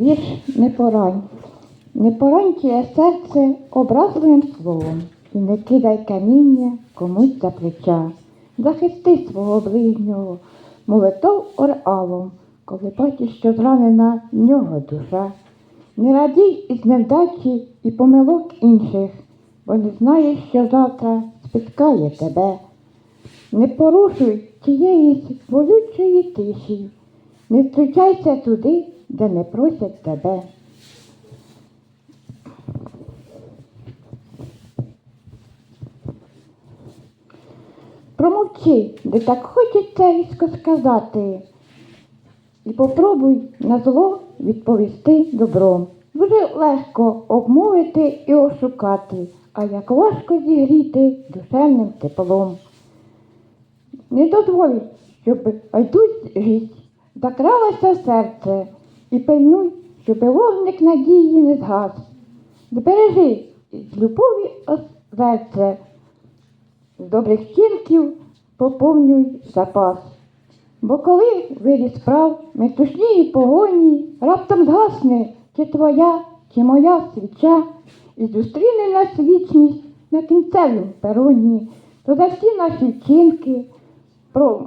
Вірш не порань. Не порань твоє серце образливим словом, і не кидай каміння комусь за плеча. Захисти свого ближнього, молитов оралом, коли бачиш, що зранена в нього душа. Не радій із невдачі і помилок інших, бо не знаєш, що завтра спіткає тебе. Не порушуй тієї болючої тиші, не втручайся туди, де не просять тебе. Промовчи, де так хочеться різко сказати, і попробуй на зло відповісти добром. Дуже легко обмовити і ошукати, а як важко зігріти душевним теплом. Не дозволь, щоб байдужість закралася в серце і пильнуй, щоб вогник надії не згас. Збережи з любові серце, з добрих вчинків поповнюй запас. Бо коли виріс справ метушній погоні, раптом згасне чи твоя, чи моя свіча, і зустріне нас вічність на кінцевім пероні, то за всі наші вчинки про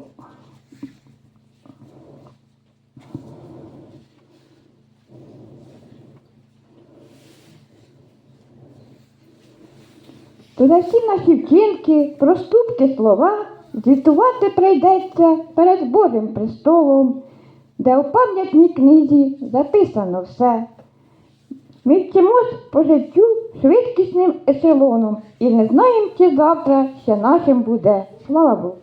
то всі наші вчинки, проступки слова звітувати прийдеться перед Божим престолом, де у пам'ятній книзі записано все. Ми вчимось по життю швидкісним ешелоном і не знаємо, чи завтра ще нашим буде. Слава Богу!